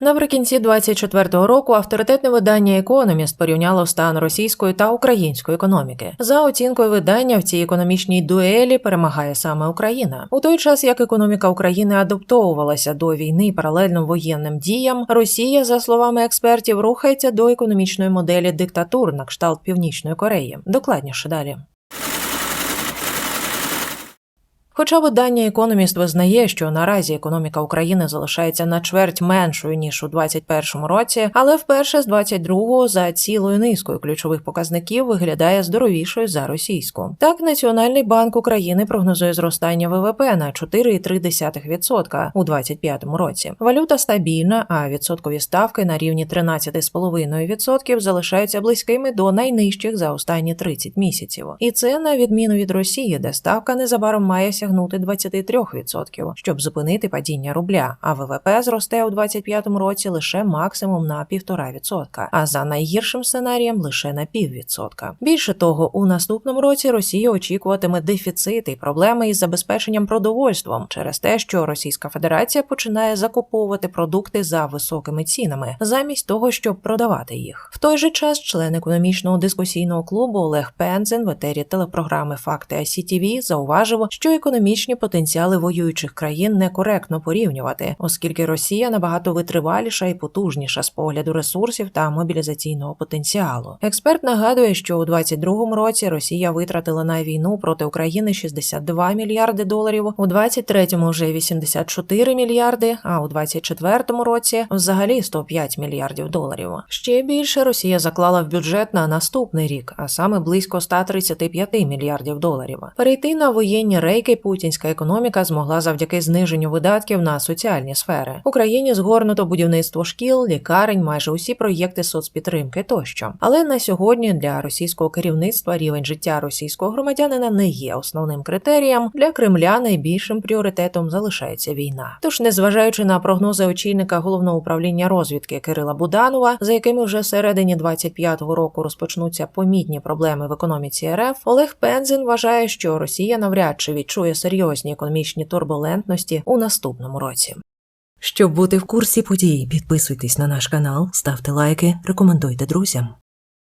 Наприкінці 24-го року авторитетне видання Економіст порівняло стан російської та української економіки. За оцінкою видання, в цій економічній дуелі перемагає саме Україна. У той час як економіка України адаптовувалася до війни паралельно воєнним діям, Росія, за словами експертів, рухається до економічної моделі диктатур на кшталт Північної Кореї. Докладніше далі. Хоча видання Економіст визнає, що наразі економіка України залишається на чверть меншою ніж у 2021 році, але вперше з 22-го за цілою низкою ключових показників виглядає здоровішою за російську. Так, Національний банк України прогнозує зростання ВВП на 4,3% у 2025 році. Валюта стабільна, а відсоткові ставки на рівні 13,5% залишаються близькими до найнижчих за останні 30 місяців. І це на відміну від Росії, де ставка незабаром має сягнути 23%, щоб зупинити падіння рубля. А ВВП зросте у 2025 році лише максимум на 1,5%, а за найгіршим сценарієм лише на піввідсотка. Більше того, у наступному році Росія очікуватиме дефіцити і проблеми із забезпеченням продовольством через те, що Російська Федерація починає закуповувати продукти за високими цінами, замість того, щоб продавати їх. В той же час член економічного дискусійного клубу Олег Пензен в етері телепрограми Факти ICTV зауважив, що економічні потенціали воюючих країн некоректно порівнювати, оскільки Росія набагато витриваліша і потужніша з погляду ресурсів та мобілізаційного потенціалу. Експерт нагадує, що у 2022 році Росія витратила на війну проти України 62 мільярди доларів, у 2023 вже 84 мільярди, а у 2024 році взагалі 105 мільярдів доларів. Ще більше Росія заклала в бюджет на наступний рік, а саме близько 135 мільярдів доларів. Перейти на воєнні рейки путінська економіка змогла завдяки зниженню видатків на соціальні сфери. В Україні згорнуто будівництво шкіл, лікарень, майже усі проєкти соцпідтримки тощо. Але на сьогодні для російського керівництва рівень життя російського громадянина не є основним критерієм. Для Кремля найбільшим пріоритетом залишається війна. Тож, незважаючи на прогнози очільника головного управління розвідки Кирила Буданова, за якими вже середині 25-го року розпочнуться помітні проблеми в економіці РФ, Олег Пензин вважає, що Росія навряд чи відчує серйозні економічні турбулентності у наступному році. Щоб бути в курсі подій, підписуйтесь на наш канал, ставте лайки, рекомендуйте друзям.